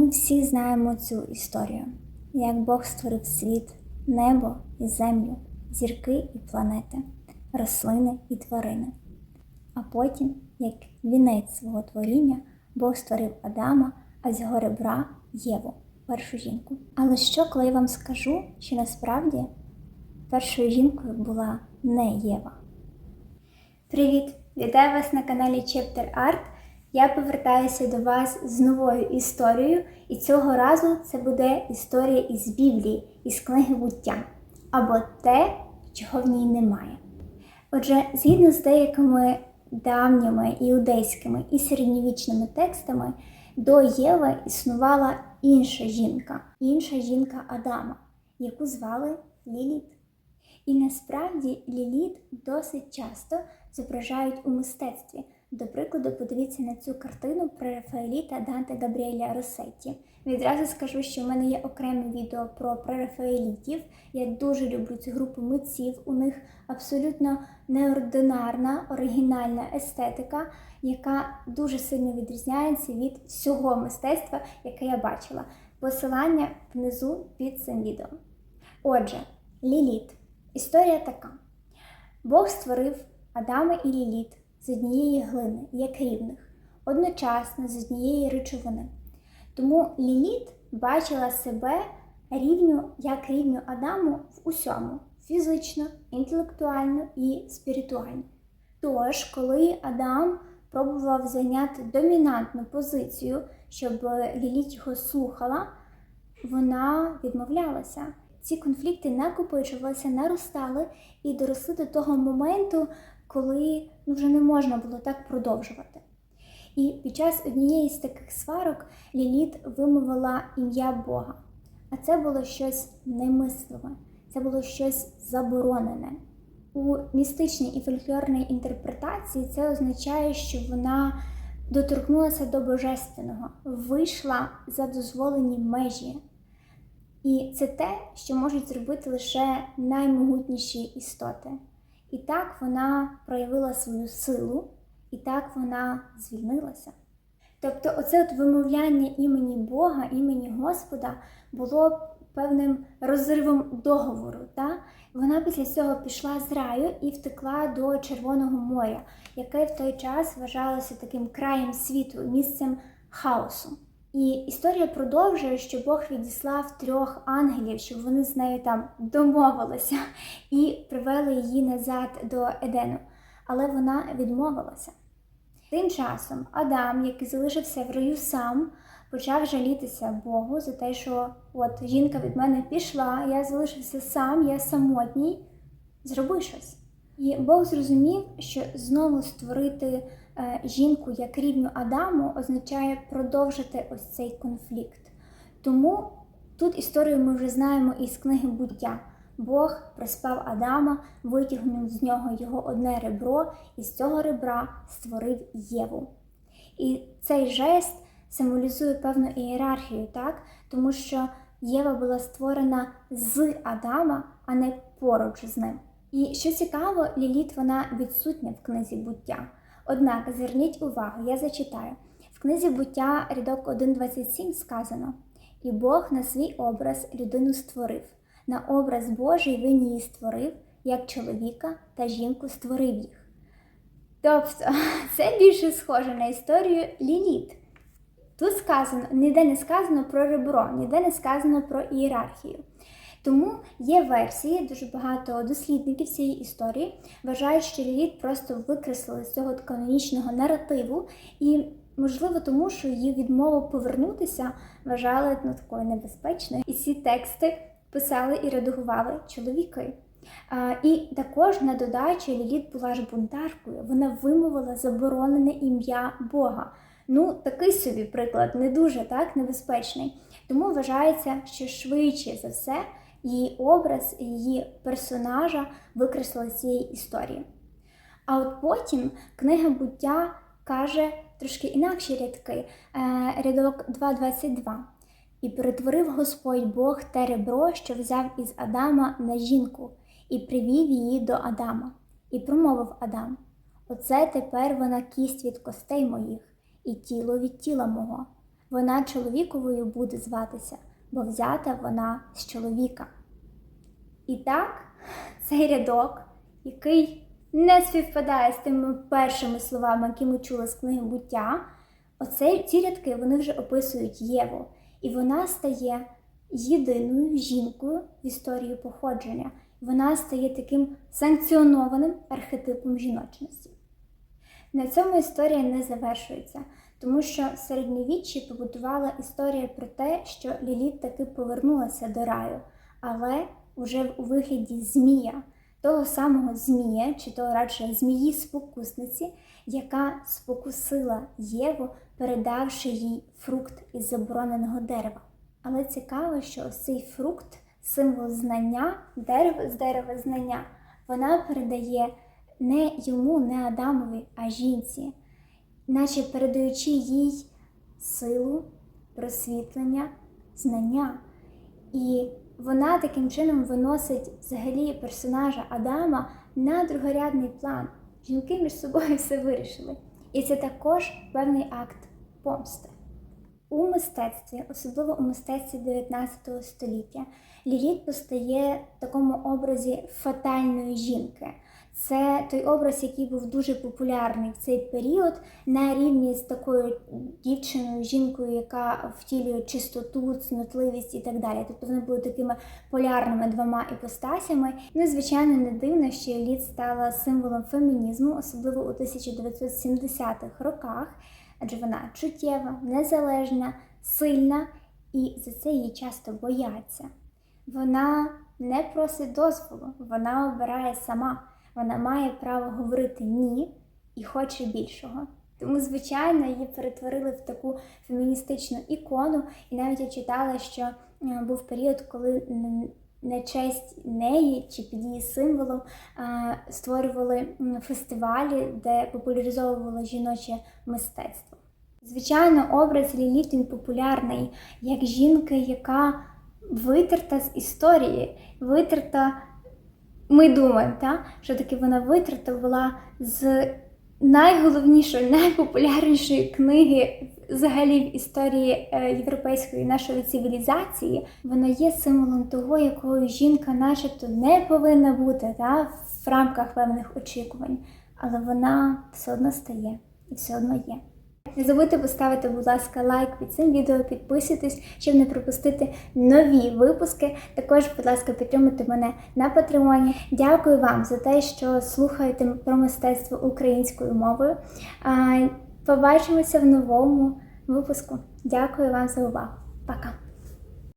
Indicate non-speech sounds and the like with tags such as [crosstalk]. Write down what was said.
Ми всі знаємо цю історію, як Бог створив світ, небо і землю, зірки і планети, рослини і тварини. А потім, як вінець свого творіння, Бог створив Адама, а з його ребра Єву, першу жінку. Але що, коли я вам скажу, що насправді першою жінкою була не Єва? Привіт! Вітаю вас на каналі Chapter Art. Я повертаюся до вас з новою історією, і цього разу це буде історія із Біблії, із книги буття, або те, чого в ній немає. Отже, згідно з деякими давніми іудейськими і середньовічними текстами, до Єви існувала інша жінка, інша жінка Адама, яку звали Ліліт. І насправді Ліліт досить часто зображають у мистецтві. До прикладу, подивіться на цю картину про Рафаеліта Данте Габріеля Росетті. Відразу скажу, що в мене є окреме відео про прерафаелітів. Я дуже люблю цю групу митців. У них абсолютно неординарна, оригінальна естетика, яка дуже сильно відрізняється від всього мистецтва, яке я бачила. Посилання внизу під цим відео. Отже, Ліліт. Історія така: Бог створив Адама і Ліліт з однієї глини, як рівних, одночасно з однієї речовини. Тому Ліліт бачила себе рівню як рівню Адаму в усьому фізично, інтелектуально і спіритуально. Тож, коли Адам пробував зайняти домінантну позицію, щоб Ліліт його слухала, вона відмовлялася. Ці конфлікти накопичувалися, наростали і доросли до того моменту, коли ну, вже не можна було так продовжувати. І під час однієї з таких сварок Ліліт вимовила ім'я Бога. А це було щось немисливе, це було щось заборонене. У містичній і фольклорній інтерпретації це означає, що вона доторкнулася до божественного, вийшла за дозволені межі. І це те, що можуть зробити лише наймогутніші істоти. І так вона проявила свою силу, і так вона звільнилася. Тобто, оце от вимовляння імені Бога, імені Господа було певним розривом договору. Та? Вона після цього пішла з раю і втекла до Червоного моря, яке в той час вважалося таким краєм світу, місцем хаосу. І історія продовжує, що Бог відіслав трьох ангелів, щоб вони з нею там домовилися і привели її назад до Едену. Але вона відмовилася. Тим часом Адам, який залишився в раю сам, почав жалітися Богу за те, що от жінка від мене пішла, я залишився сам, я самотній. Зроби щось. І Бог зрозумів, що знову створити жінку як рівню Адаму означає продовжити ось цей конфлікт. Тому тут історію ми вже знаємо із книги буття. Бог приспав Адама, витягнув з нього його одне ребро, і з цього ребра створив Єву. І цей жест символізує певну ієрархію, так? тому що Єва була створена з Адама, а не поруч з ним. І що цікаво, Ліліт вона відсутня в книзі буття. Однак зверніть увагу, я зачитаю. В книзі буття рядок 1.27 сказано: І Бог на свій образ людину створив, на образ Божий він її створив, як чоловіка та жінку створив їх. Тобто, [laughs] це більше схоже на історію Ліліт. Тут сказано, ніде не сказано про ребро, ніде не сказано про ієрархію. Тому є версії, дуже багато дослідників цієї історії вважають, що Ліліт просто викреслили з цього канонічного наративу, і, можливо, тому що її відмову повернутися вважали ну, такою небезпечною. І ці тексти писали і редагували чоловіки. А, І також на додачу Ліліт була ж бунтаркою, вона вимовила заборонене ім'я Бога. Ну, такий собі приклад, не дуже так небезпечний. Тому вважається, що швидше за все її образ, її персонажа викреслили з цієї історії. А от потім книга буття каже трошки інакші рядки, е, рядок 2.22. І перетворив Господь Бог те ребро, що взяв із Адама на жінку, і привів її до Адама, і промовив Адам: Оце тепер вона кість від костей моїх, і тіло від тіла мого. вона чоловіковою буде зватися, бо взята вона з чоловіка. І так, цей рядок, який не співпадає з тими першими словами, які ми чули з книги буття, оце, ці рядки вони вже описують Єву. І вона стає єдиною жінкою в історії походження. Вона стає таким санкціонованим архетипом жіночності. На цьому історія не завершується, тому що в середньовіччі побудувала історія про те, що Ліліт таки повернулася до раю, але вже у вигляді Змія, того самого Змія, чи того радше змії спокусниці, яка спокусила Єву, передавши їй фрукт із забороненого дерева. Але цікаво, що ось цей фрукт, символ знання, дерево з дерева знання, вона передає не йому, не Адамові, а жінці, наче передаючи їй силу, просвітлення, знання. І вона таким чином виносить взагалі персонажа Адама на другорядний план. Жінки між собою все вирішили. І це також певний акт помсти. У мистецтві, особливо у мистецтві 19 століття, Ліліт постає в такому образі фатальної жінки. Це той образ, який був дуже популярний в цей період, на рівні з такою дівчиною, жінкою, яка втілює чистоту, цнотливість і так далі. Тобто вони були такими полярними двома іпостасями. Ну звичайно, не дивно, що Ліліт стала символом фемінізму, особливо у 1970-х роках, адже вона чуттєва, незалежна, сильна, і за це її часто бояться. Вона не просить дозволу, вона обирає сама. Вона має право говорити ні і хоче більшого. Тому, звичайно, її перетворили в таку феміністичну ікону, і навіть я читала, що е, був період, коли на честь неї чи під її символом е, створювали фестивалі, де популяризовувало жіноче мистецтво. Звичайно, образ Ліліт він популярний як жінка, яка витерта з історії, витерта ми думаємо, та, що таки вона витрата була з найголовнішої, найпопулярнішої книги взагалі в історії е, європейської нашої цивілізації. Вона є символом того, якою жінка, начебто, не повинна бути та, в рамках певних очікувань, але вона все одно стає і все одно є. Не забудьте поставити, будь ласка, лайк під цим відео, підписуйтесь, щоб не пропустити нові випуски. Також, будь ласка, підтримуйте мене на Патреоні. Дякую вам за те, що слухаєте про мистецтво українською мовою. Побачимося в новому випуску. Дякую вам за увагу. Пока!